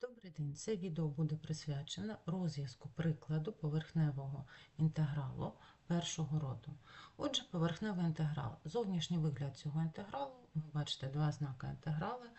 Добрий день! Це відео буде присвячено розв'язку прикладу поверхневого інтегралу першого роду. Отже, поверхневий інтеграл. Зовнішній вигляд цього інтегралу, ви бачите два знаки інтеграли.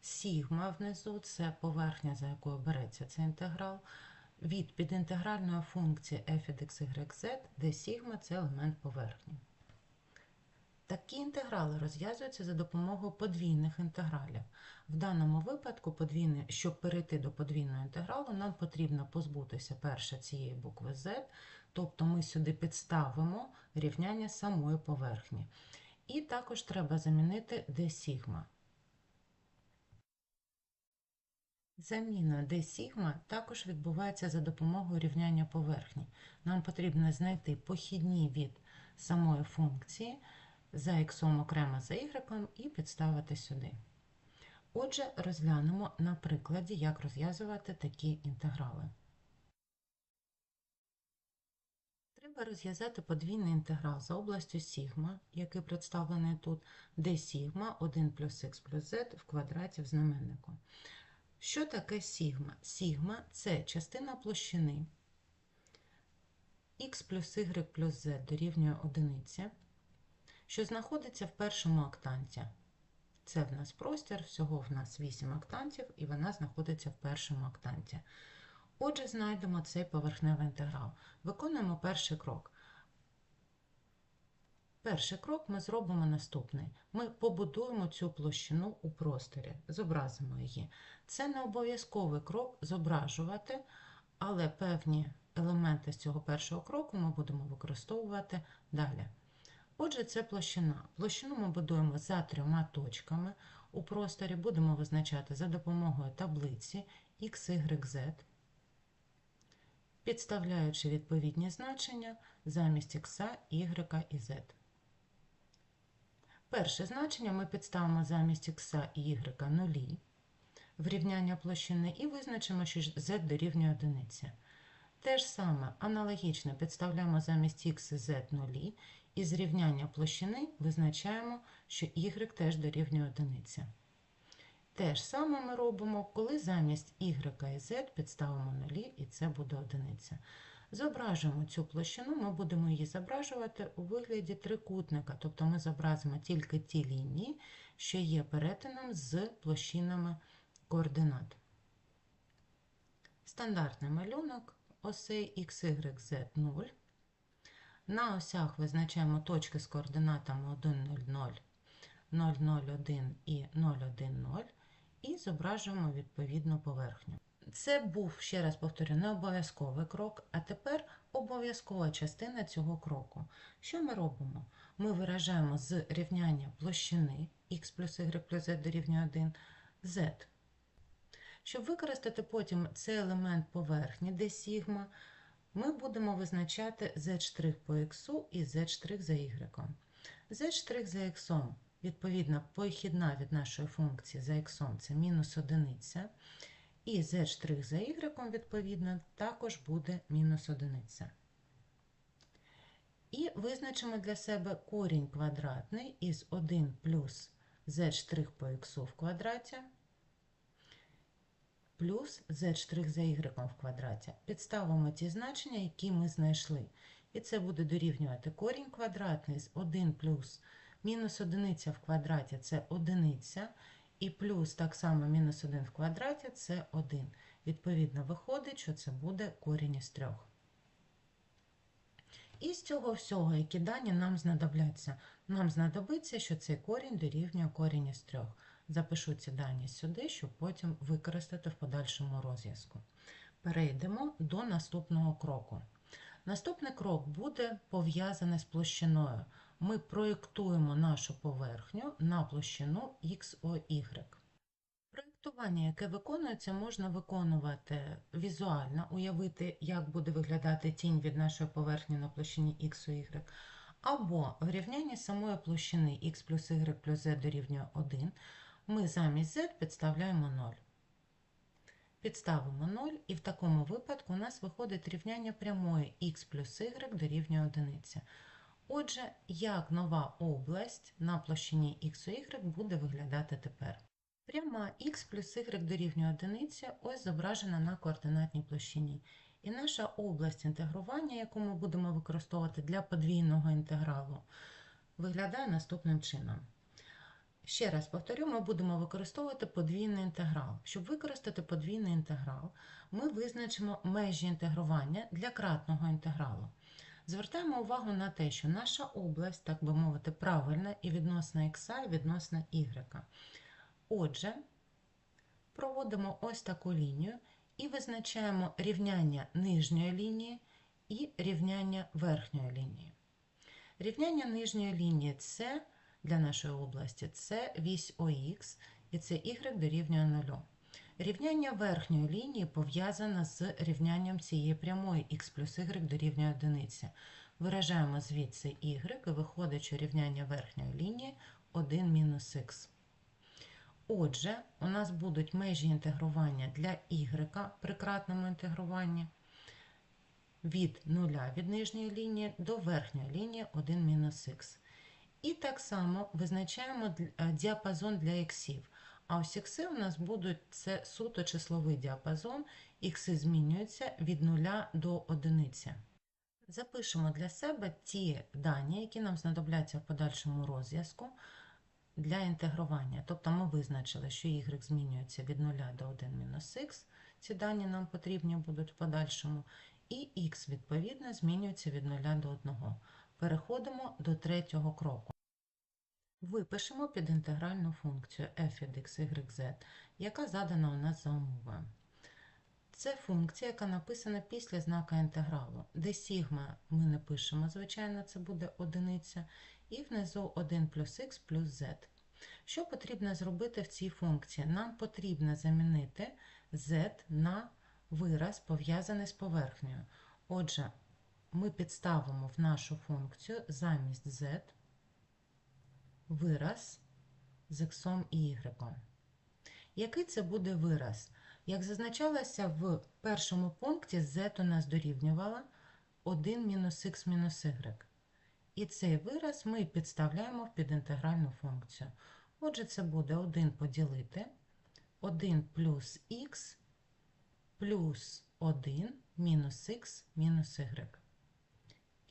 Сігма внизу це поверхня, за якою береться цей інтеграл. Від підінтегральної функції f від x, де сігма це елемент поверхні. Такі інтеграли розв'язуються за допомогою подвійних інтегралів. В даному випадку, щоб перейти до подвійного інтегралу, нам потрібно позбутися перше цієї букви z, тобто ми сюди підставимо рівняння самої поверхні. І також треба замінити d сігма. Заміна d сігма також відбувається за допомогою рівняння поверхні. Нам потрібно знайти похідні від самої функції за х окремо за y і підставити сюди. Отже, розглянемо на прикладі, як розв'язувати такі інтеграли. Треба розв'язати подвійний інтеграл за областю сігма, який представлений тут, де сігма 1 плюс х плюс z в квадраті в знаменнику. Що таке сігма? Сігма це частина площини х плюс y плюс z дорівнює одиниці, що знаходиться в першому октанті. Це в нас простір, всього в нас 8 октантів, і вона знаходиться в першому октанті. Отже, знайдемо цей поверхневий інтеграл. Виконуємо перший крок. Перший крок ми зробимо наступний. Ми побудуємо цю площину у просторі, зобразимо її. Це не обов'язковий крок зображувати, але певні елементи з цього першого кроку ми будемо використовувати далі. Отже, це площина. Площину ми будуємо за трьома точками. У просторі будемо визначати за допомогою таблиці x, y, z, підставляючи відповідні значення замість x, y і z. Перше значення ми підставимо замість x і y нулі в рівняння площини і визначимо, що z дорівнює одиниці. Те ж саме аналогічно підставляємо замість x і z нулі і з рівняння площини визначаємо, що y теж дорівнює одиниці. Те ж саме ми робимо, коли замість y і z підставимо нулі, і це буде одиниця. Зображуємо цю площину, ми будемо її зображувати у вигляді трикутника, тобто ми зобразимо тільки ті лінії, що є перетином з площинами координат. Стандартний малюнок осей x, y, z 0. На осях визначаємо точки з координатами 1, 0, 0, 0, 1 і 0, 1, 0 і зображуємо відповідну поверхню. Це був, ще раз повторю, не обов'язковий крок, а тепер обов'язкова частина цього кроку. Що ми робимо? Ми виражаємо з рівняння площини x плюс y плюс z дорівнює 1 z. Щоб використати потім цей елемент поверхні, де сігма, ми будемо визначати z' по x і z' за y. z' за x, відповідно, похідна від нашої функції за x це мінус одиниця. І z' за y, відповідно, також буде мінус одиниця. І визначимо для себе корінь квадратний із 1 плюс z' по x в квадраті плюс z' за y в квадраті. Підставимо ті значення, які ми знайшли. І це буде дорівнювати корінь квадратний з 1 плюс мінус одиниця в квадраті це одиниця, і плюс так само мінус 1 в квадраті це 1. Відповідно, виходить, що це буде корінь із 3. І з цього всього, які дані нам знадобляться, нам знадобиться, що цей корінь дорівнює корінь із 3. Запишу ці дані сюди, щоб потім використати в подальшому розв'язку. Перейдемо до наступного кроку. Наступний крок буде пов'язаний з площиною. Ми проєктуємо нашу поверхню на площину XOY. Проєктування, яке виконується, можна виконувати візуально, уявити, як буде виглядати тінь від нашої поверхні на площині XOY, або в рівнянні самої площини x плюс y плюс z дорівнює 1 ми замість z підставляємо 0. Підставимо 0, і в такому випадку у нас виходить рівняння прямої x плюс y дорівнює 1. Отже, як нова область на площині x у y буде виглядати тепер? Пряма х плюс y дорівнює одиниці ось зображена на координатній площині. І наша область інтегрування, яку ми будемо використовувати для подвійного інтегралу, виглядає наступним чином. Ще раз повторю, ми будемо використовувати подвійний інтеграл. Щоб використати подвійний інтеграл, ми визначимо межі інтегрування для кратного інтегралу. Звертаємо увагу на те, що наша область, так би мовити, правильна і відносно х, і відносно y. Отже, проводимо ось таку лінію і визначаємо рівняння нижньої лінії і рівняння верхньої лінії. Рівняння нижньої лінії це для нашої області це вісь ОХ і це y дорівнює 0. Рівняння верхньої лінії пов'язане з рівнянням цієї прямої х плюс y дорівнює 1. Виражаємо звідси y і виходить, що рівняння верхньої лінії 1 мінус х. Отже, у нас будуть межі інтегрування для y при кратному інтегруванні від нуля від нижньої лінії до верхньої лінії 1 мінус х. І так само визначаємо діапазон для іксів. А ось ікси у нас будуть це суто числовий діапазон, ікси змінюються від 0 до 1. Запишемо для себе ті дані, які нам знадобляться в подальшому розв'язку для інтегрування. Тобто ми визначили, що y змінюється від 0 до 1 мінус х, ці дані нам потрібні будуть в подальшому, і х, відповідно, змінюється від 0 до 1. Переходимо до третього кроку. Випишемо підінтегральну функцію f від x, y, z, яка задана у нас за умовою. Це функція, яка написана після знака інтегралу, де сігма ми не пишемо, звичайно, це буде одиниця, і внизу 1 плюс х плюс z. Що потрібно зробити в цій функції? Нам потрібно замінити z на вираз, пов'язаний з поверхнею. Отже, ми підставимо в нашу функцію замість z вираз з х і y. Який це буде вираз? Як зазначалося в першому пункті, z у нас дорівнювало 1 мінус х мінус y. І цей вираз ми підставляємо в підінтегральну функцію. Отже, це буде 1 поділити 1 плюс х плюс 1 мінус х мінус y.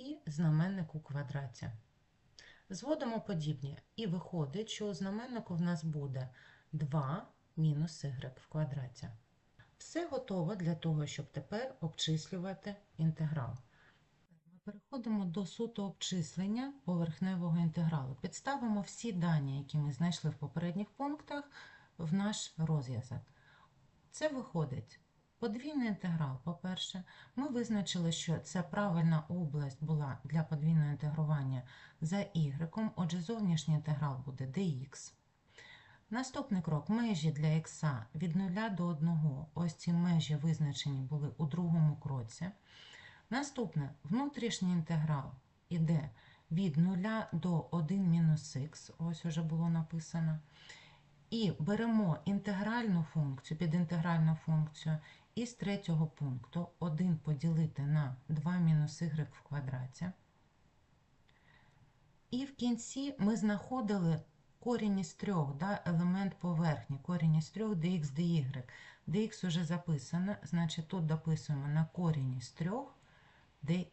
І знаменник у квадраті. Зводимо подібні. І виходить, що у знаменнику в нас буде 2 мінус y в квадраті. Все готово для того, щоб тепер обчислювати інтеграл. Ми переходимо до суто обчислення поверхневого інтегралу. Підставимо всі дані, які ми знайшли в попередніх пунктах, в наш розв'язок. Це виходить подвійний інтеграл, по-перше, ми визначили, що ця правильна область була для подвійного інтегрування за y, отже, зовнішній інтеграл буде dx. Наступний крок межі для х від 0 до 1. Ось ці межі визначені були у другому кроці. Наступне внутрішній інтеграл іде від 0 до 1 мінус х, ось уже було написано. І беремо інтегральну функцію, підінтегральну функцію із третього пункту 1 поділити на 2 мінус y в квадраті. І в кінці ми знаходили корінь із трьох, да, елемент поверхні, корінь із трьох dx dy. dx вже записано, значить тут дописуємо на корінь із трьох dy.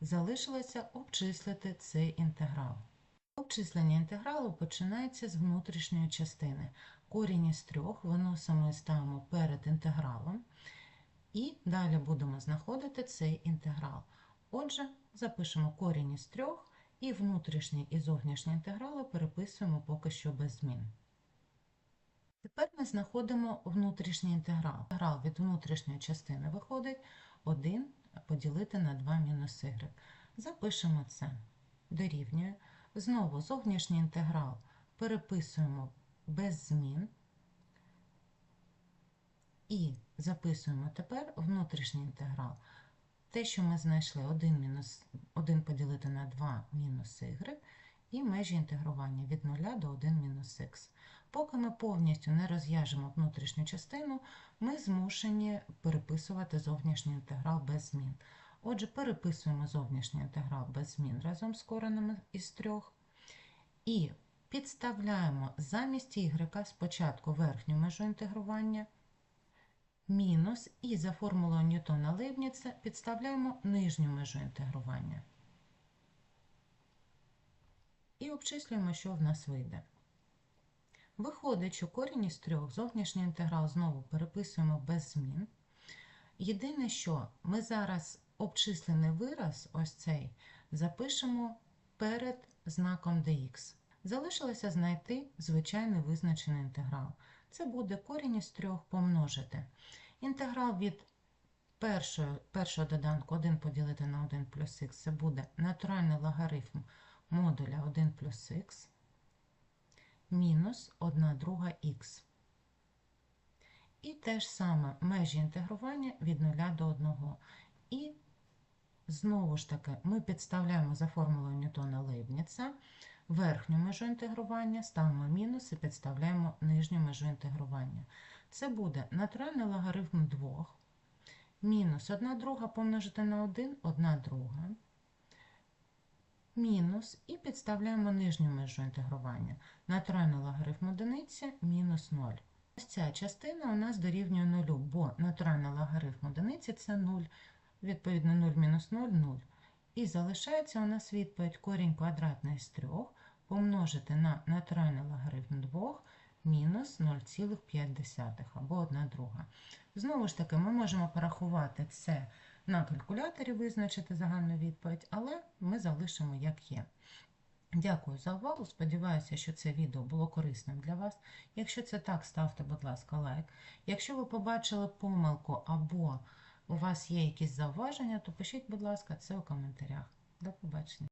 Залишилося обчислити цей інтеграл. Обчислення інтегралу починається з внутрішньої частини. Корінь із трьох виносимо і ставимо перед інтегралом. І далі будемо знаходити цей інтеграл. Отже, запишемо корінь із трьох і внутрішній і зовнішній інтеграли переписуємо поки що без змін. Тепер ми знаходимо внутрішній інтеграл. Інтеграл від внутрішньої частини виходить 1 поділити на 2 мінус y. Запишемо це. Дорівнює. Знову зовнішній інтеграл переписуємо без змін. І записуємо тепер внутрішній інтеграл. Те, що ми знайшли 1 мінус, 1 поділити на 2 мінус y, і межі інтегрування від 0 до 1 мінус х. Поки ми повністю не розв'яжемо внутрішню частину, ми змушені переписувати зовнішній інтеграл без змін. Отже, переписуємо зовнішній інтеграл без змін разом з коренами із трьох. І Підставляємо замість y спочатку верхню межу інтегрування, мінус, і за формулою Ньютона Лейбніца підставляємо нижню межу інтегрування. І обчислюємо, що в нас вийде. Виходить, що корінь із трьох зовнішній інтеграл знову переписуємо без змін. Єдине, що ми зараз обчислений вираз, ось цей, запишемо перед знаком dx. Залишилося знайти звичайний визначений інтеграл. Це буде корінь із трьох помножити. Інтеграл від першого, першого доданку 1 поділити на 1 плюс х, це буде натуральний логарифм модуля 1 плюс х мінус 1 друга х. І те ж саме межі інтегрування від 0 до 1. І знову ж таки ми підставляємо за формулою Ньютона Лейбніца верхню межу інтегрування, ставимо мінус і підставляємо нижню межу інтегрування. Це буде натуральний логарифм 2, мінус 1 друга помножити на 1, 1 друга, мінус і підставляємо нижню межу інтегрування. Натуральний логарифм одиниці мінус 0. Ось ця частина у нас дорівнює 0, бо натуральний логарифм одиниці це 0, відповідно 0 мінус 0 – 0. І залишається у нас відповідь корінь квадратний з 3 помножити на натуральний логарифм 2 мінус 0,5 або 1 друга. Знову ж таки, ми можемо порахувати це на калькуляторі, визначити загальну відповідь, але ми залишимо як є. Дякую за увагу. Сподіваюся, що це відео було корисним для вас. Якщо це так, ставте, будь ласка, лайк. Якщо ви побачили помилку або у вас є якісь зауваження, то пишіть, будь ласка, це у коментарях. До побачення.